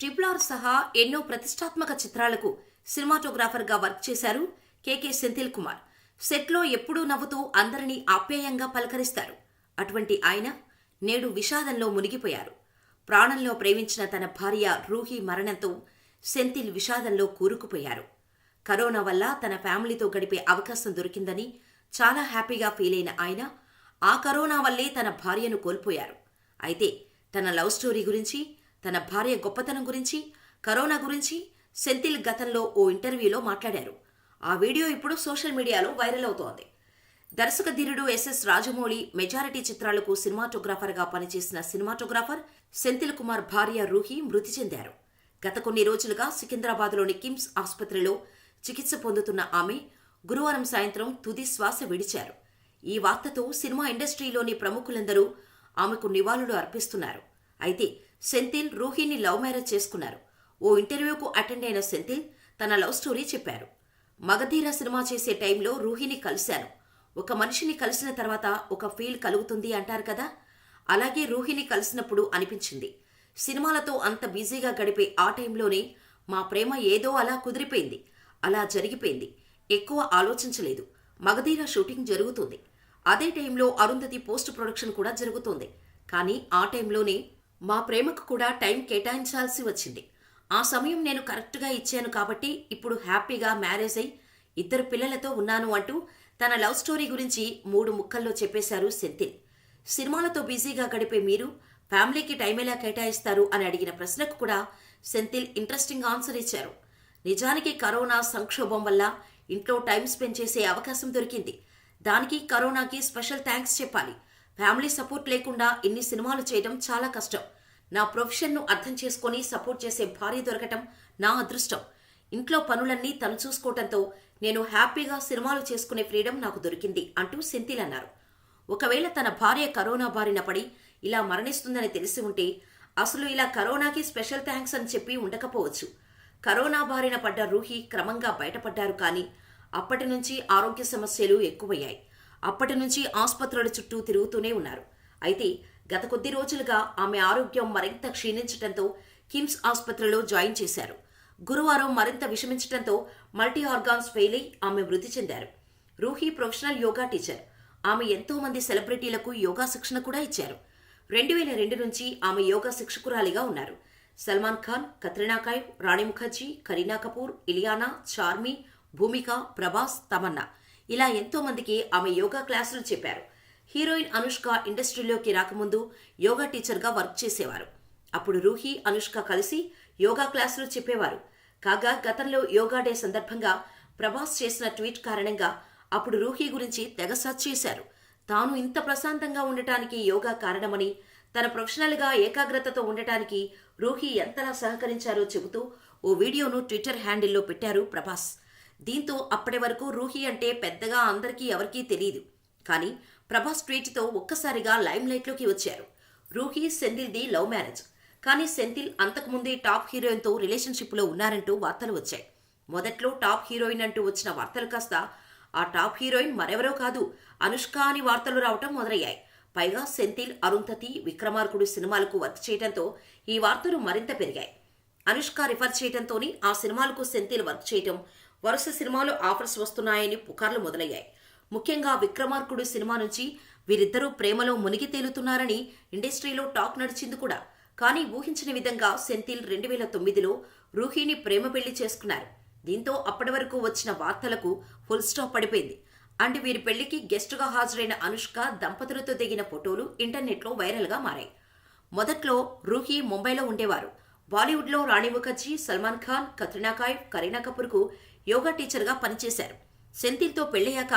Triple R సహా ఎన్నో ప్రతిష్టాత్మక చిత్రాలకు సినిమాటోగ్రాఫర్గా వర్క్ చేశారు కేకే సెంథిల్ కుమార్. సెట్లో ఎప్పుడూ నవ్వుతూ అందరినీ ఆప్యాయంగా పలకరిస్తారు. అటువంటి ఆయన నేడు విషాదంలో మునిగిపోయారు. ప్రాణంలో ప్రేమించిన తన భార్య రూహి మరణంతో సెంథిల్ విషాదంలో కూరుకుపోయారు. కరోనా వల్ల తన ఫ్యామిలీతో గడిపే అవకాశం దొరికిందని చాలా హ్యాపీగా ఫీల్ అయిన ఆయన ఆ కరోనా వల్లే తన భార్యను కోల్పోయారు. అయితే తన లవ్ స్టోరీ గురించి తన భార్య గొప్పతనం గురించి కరోనా గురించి సెంథిల్ గతంలో ఓ ఇంటర్వ్యూలో మాట్లాడారు. ఆ వీడియో ఇప్పుడు సోషల్ మీడియాలో వైరల్ అవుతోంది. దర్శక ధీరుడు ఎస్ఎస్ రాజమౌళి మెజారిటీ చిత్రాలకు సినిమాటోగ్రాఫర్గా పనిచేసిన సినిమాటోగ్రాఫర్ సెంథిల్ కుమార్ భార్య రూహి మృతి చెందారు. గత కొన్ని రోజులుగా సికింద్రాబాద్లోని కిమ్స్ ఆసుపత్రిలో చికిత్స పొందుతున్న ఆమె గురువారం సాయంత్రం తుది శ్వాస విడిచారు. ఈ వార్తతో సినిమా ఇండస్ట్రీలోని ప్రముఖులందరూ ఆమెకు నివాళులు అర్పిస్తున్నారు. అయితే సెంథిల్ రూహిని లవ్ మ్యారేజ్ చేసుకున్నారు. ఓ ఇంటర్వ్యూకు అటెండ్ అయిన సెంథిల్ తన లవ్ స్టోరీ చెప్పారు. మగధీర సినిమా చేసే టైంలో రూహిని కలిశాను. ఒక మనిషిని కలిసిన తర్వాత ఒక ఫీల్ కలుగుతుంది అంటారు కదా? అలాగే రూహిని కలిసినప్పుడు అనిపించింది. సినిమాలతో అంత బిజీగా గడిపే ఆ టైంలోనే మా ప్రేమ ఏదో అలా కుదిరిపోయింది. అలా జరిగిపోయింది. ఎక్కువ ఆలోచించలేదు. మగధీర షూటింగ్ జరుగుతుంది. అదే టైంలో అరుంధతి పోస్ట్ ప్రొడక్షన్ కూడా జరుగుతోంది. కానీ ఆ టైంలోనే మా ప్రేమకు కూడా టైం కేటాయించాల్సి వచ్చింది. ఆ సమయం నేను కరెక్ట్గా ఇచ్చాను కాబట్టి ఇప్పుడు హ్యాపీగా మ్యారేజ్ అయి ఇద్దరు పిల్లలతో ఉన్నాను అంటూ తన లవ్ స్టోరీ గురించి మూడు ముక్కల్లో చెప్పేశారు సెంథిల్. సినిమాలతో బిజీగా గడిపే మీరు ఫ్యామిలీకి టైం ఎలా కేటాయిస్తారు అని అడిగిన ప్రశ్నకు కూడా సెంథిల్ ఇంట్రెస్టింగ్ ఆన్సర్ ఇచ్చారు. నిజానికి కరోనా సంక్షోభం వల్ల ఇంట్లో టైం స్పెండ్ చేసే అవకాశం దొరికింది. దానికి కరోనాకి స్పెషల్ థ్యాంక్స్ చెప్పాలి. ఫ్యామిలీ సపోర్ట్ లేకుండా ఇన్ని సినిమాలు చేయడం చాలా కష్టం. నా ప్రొఫెషన్ను అర్థం చేసుకొని సపోర్ట్ చేసే భార్య దొరకటం నా అదృష్టం. ఇంట్లో పనులన్నీ తను చూసుకోవటంతో నేను హ్యాపీగా సినిమాలు చేసుకునే ఫ్రీడమ్ నాకు దొరికింది అంటూ సెంథిల్ అన్నారు. ఒకవేళ తన భార్య కరోనా బారిన పడి ఇలా మరణిస్తుందని తెలిసి ఉంటే అసలు ఇలా కరోనాకి స్పెషల్ థ్యాంక్స్ అని చెప్పి ఉండకపోవచ్చు. కరోనా బారిన పడ్డ రూహి క్రమంగా బయటపడ్డారు కానీ అప్పటి నుంచి ఆరోగ్య సమస్యలు ఎక్కువయ్యాయి. అప్పటి నుంచి ఆసుపత్రుల చుట్టూ తిరుగుతూనే ఉన్నారు. అయితే గత కొద్ది రోజులుగా ఆమె ఆరోగ్యం మరింత క్షీణించడంతో కిమ్స్ ఆసుపత్రిలో జాయిన్ చేశారు. గురువారం మరింత విషమించడంతో మల్టీ ఆర్గాన్స్ ఫెయిల్ అయి ఆమె మృతి చెందారు. Ruhi professional yoga teacher. ఆమె ఎంతో మంది సెలబ్రిటీలకు యోగా శిక్షణ కూడా ఇచ్చారు. రెండు వేల రెండు నుంచి ఆమె యోగా శిక్షకురాలిగా ఉన్నారు. సల్మాన్ ఖాన్ కత్రినా కైఫ్ రాణి ముఖర్జీ కరీనా కపూర్ ఇలియానా చార్మి భూమిక ప్రభాస్ తమన్నా ఇలా ఎంతో మందికి ఆమె యోగా క్లాసులు చెప్పారు. హీరోయిన్ అనుష్క ఇండస్ట్రీలోకి రాకముందు యోగా టీచర్గా వర్క్ చేసేవారు. అప్పుడు రూహి అనుష్క కలిసి యోగా క్లాసులు చెప్పేవారు. కాగా గతంలో యోగా డే సందర్భంగా ప్రభాస్ చేసిన ట్వీట్ కారణంగా అప్పుడు రూహి గురించి తెగ సర్చ్ చేశారు. తాను ఇంత ప్రశాంతంగా ఉండటానికి యోగా కారణమని తన ప్రొఫెషనల్గా ఏకాగ్రతతో ఉండటానికి రూహి ఎంతలా సహకరించారో చెబుతూ ఓ వీడియోను ట్విట్టర్ హ్యాండిల్లో పెట్టారు ప్రభాస్. దీంతో అప్పటి వరకు రూహి అంటే పెద్దగా అందరికీ ఎవరికీ తెలియదు కానీ ప్రభాస్ ట్వీట్తో ఒక్కసారిగా లైమ్ లైట్లోకి వచ్చారు. రూహి సెంథిల్ది లవ్ మ్యారేజ్. కానీ సెంథిల్ అంతకుముందే టాప్ హీరోయిన్తో రిలేషన్షిప్లో ఉన్నారంటూ వార్తలు వచ్చాయి. మొదట్లో టాప్ హీరోయిన్ అంటూ వచ్చిన వార్తలు కాస్త ఆ టాప్ హీరోయిన్ మరెవరో కాదు అనుష్క అని వార్తలు రావటం మొదలయ్యాయి. పైగా సెంథిల్ అరుంధతి విక్రమార్కుడు సినిమాలకు వర్క్ చేయడంతో ఈ వార్తలు మరింత పెరిగాయి. అనుష్క రిఫర్ చేయడంతోనే ఆ సినిమాలకు సెంథిల్ వర్క్ చేయటం వరుస సినిమాలు ఆఫర్స్ వస్తున్నాయని పుకార్లు మొదలయ్యాయి. ముఖ్యంగా విక్రమార్కుడు సినిమా నుంచి వీరిద్దరూ ప్రేమలో మునిగి తేలుతున్నారని ఇండస్ట్రీలో టాక్ నడిచింది కూడా. కానీ ఊహించని విధంగా సెంథిల్ రెండు వేల తొమ్మిదిలో రూహీని ప్రేమ పెళ్ళి చేసుకున్నారు. దీంతో అప్పటి వరకు వచ్చిన వార్తలకు ఫుల్ స్టాప్ పడిపోయింది. అండ్ వీరి పెళ్ళికి గెస్టుగా హాజరైన అనుష్క దంపతులతో దిగిన ఫోటోలు ఇంటర్నెట్లో వైరల్గా మారాయి. మొదట్లో రూహీ ముంబైలో ఉండేవారు. బాలీవుడ్లో రాణి ముఖర్జీ సల్మాన్ ఖాన్ కత్రినా కైఫ్ కరీనా కపూర్కు యోగా టీచర్గా పనిచేశారు. సెంథిల్తో పెళ్ళయ్యాక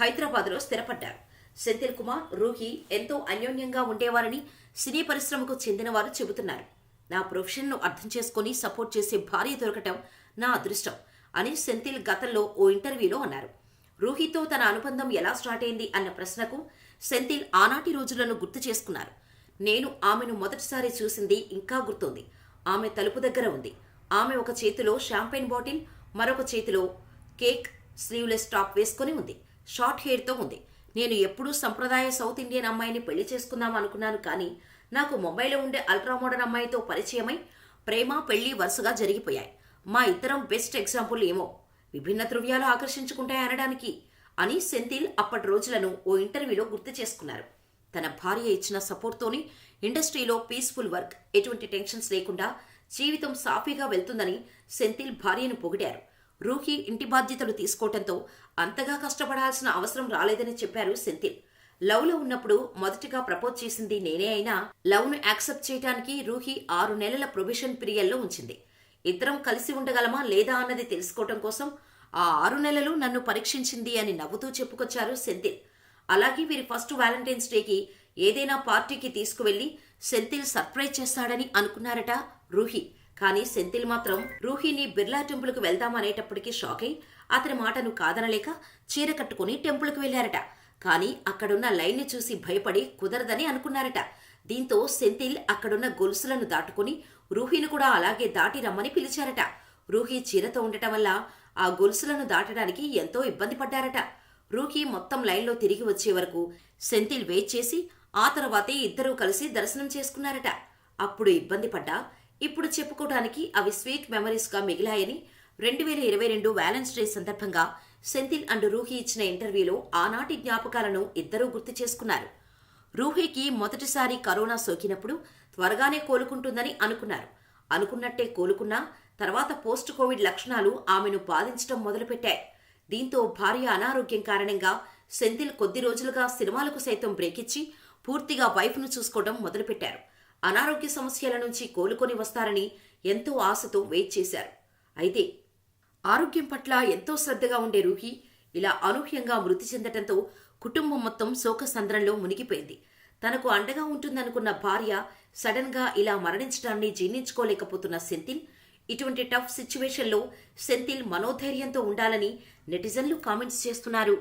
హైదరాబాద్లో స్థిరపడ్డారు. సెంథిల్ కుమార్ రూహి ఎంతో అన్యోన్యంగా ఉండేవారని సినీ పరిశ్రమకు చెందినవారు చెబుతున్నారు. నా ప్రొఫెషన్ను అర్థం చేసుకుని సపోర్ట్ చేసే భార్య దొరకటం నా అదృష్టం అని సెంథిల్ గతంలో ఓ ఇంటర్వ్యూలో అన్నారు. రూహితో తన అనుబంధం ఎలా స్టార్ట్ అయింది అన్న ప్రశ్నకు సెంథిల్ ఆనాటి రోజులను గుర్తు చేసుకున్నారు. నేను ఆమెను మొదటిసారి చూసింది ఇంకా గుర్తుంది. ఆమె తలుపు దగ్గర ఉంది. ఆమె ఒక చేతిలో షాంపెయిన్ బాటిల్ మరొక చేతిలో కేక్ స్లీవ్లెస్ టాప్ వేసుకొని ఉంది. షార్ట్ హెయిర్తో ఉంది. నేను ఎప్పుడూ సంప్రదాయ సౌత్ ఇండియన్ అమ్మాయిని పెళ్ళి చేసుకుందాం అనుకున్నాను కానీ నాకు ముంబైలో ఉండే అల్ట్రా మోడర్న్ అమ్మాయితో పరిచయమై ప్రేమ పెళ్ళి వరుసగా జరిగిపోయాయి. మా ఇద్దరం బెస్ట్ ఎగ్జాంపుల్ ఏమో? విభిన్న ధృవ్యాలు ఆకర్షించుకుంటాయి అనడానికి అని సెంథిల్ అప్పటి రోజులను ఓ ఇంటర్వ్యూలో గుర్తు చేసుకున్నారు. తన భార్య ఇచ్చిన సపోర్ట్తోని ఇండస్ట్రీలో పీస్ఫుల్ వర్క్ ఎటువంటి టెన్షన్స్ లేకుండా జీవితం సాఫీగా వెళ్తుందని సెంథిల్ భార్యను పొగిడారు. రూహి ఇంటి బాధ్యతలు తీసుకోవటంతో అంతగా కష్టపడాల్సిన అవసరం రాలేదని చెప్పారు సెంథిల్. లవ్లో ఉన్నప్పుడు మొదటిగా ప్రపోజ్ చేసింది నేనే అయినా లవ్ను యాక్సెప్ట్ చేయడానికి రూహీ ఆరు నెలల ప్రొబిషన్ పీరియడ్లో ఉంచింది. ఇద్దరం కలిసి ఉండగలమా లేదా అన్నది తెలుసుకోవటం కోసం ఆ ఆరు నెలలు నన్ను పరీక్షించింది అని నవ్వుతూ చెప్పుకొచ్చారు సెంథిల్. అలాగే వీరి ఫస్ట్ వ్యాలంటైన్స్ డేకి ఏదైనా పార్టీకి తీసుకువెళ్ళి సెంథిల్ సర్ప్రైజ్ చేస్తాడని అనుకున్నారట రూహి. కానీ సెంథిల్ మాత్రం రూహిని బిర్లా టెంపుల్కు వెళ్దామనేటప్పటికీ షాక్ అయి అతని మాటను కాదనలేక చీర కట్టుకుని టెంపుల్కు వెళ్ళారట కానీ అక్కడున్న లైన్ని చూసి భయపడి కుదరదని అనుకున్నారట. దీంతో సెంథిల్ అక్కడున్న గొలుసులను దాటుకుని రూహిని కూడా అలాగే దాటి రమ్మని పిలిచారట. రూహి చీరతో ఉండటం వల్ల ఆ గొలుసులను దాటడానికి ఎంతో ఇబ్బంది పడ్డారట. రూహి మొత్తం లైన్లో తిరిగి వచ్చే వరకు సెంథిల్ వెయిట్ చేసి ఆ తర్వాతే ఇద్దరూ కలిసి దర్శనం చేసుకున్నారట. అప్పుడు ఇబ్బంది పడ్డా ఇప్పుడు చెప్పుకోవడానికి అవి స్వీట్ మెమరీస్గా మిగిలాయని రెండు వేల ఇరవై రెండు వ్యాలెన్స్ డే సందర్భంగా సెంథిల్ అండ్ రూహి ఇచ్చిన ఇంటర్వ్యూలో ఆనాటి జ్ఞాపకాలను ఇద్దరూ గుర్తు చేసుకున్నారు. రూహీకి మొదటిసారి కరోనా సోకినప్పుడు త్వరగానే కోలుకుంటుందని అనుకున్నారు. అనుకున్నట్టే కోలుకున్నా తర్వాత పోస్ట్ కోవిడ్ లక్షణాలు ఆమెను బాధించడం మొదలుపెట్టాయి. దీంతో భార్య అనారోగ్యం కారణంగా సెంథిల్ కొద్ది రోజులుగా సినిమాలకు సైతం బ్రేక్ ఇచ్చి పూర్తిగా వైఫ్ను చూసుకోవడం మొదలుపెట్టారు. అనారోగ్య సమస్యల నుంచి కోలుకొని వస్తారని ఎంతో ఆశతో వెయిట్ చేశారు. అయితే ఆరోగ్యం పట్ల ఎంతో శ్రద్ధగా ఉండే రూహి ఇలా అనూహ్యంగా మృతి చెందటంతో కుటుంబం మొత్తం శోకసంద్రంలో మునిగిపోయింది. తనకు అండగా ఉంటుందనుకున్న భార్య సడన్గా ఇలా మరణించడాన్ని జీర్ణించుకోలేకపోతున్న సెంతిల్ ఇటువంటి టఫ్ సిచ్యువేషన్లో సెంతిల్ మనోధైర్యంతో ఉండాలని నెటిజన్లు కామెంట్స్ చేస్తున్నారు.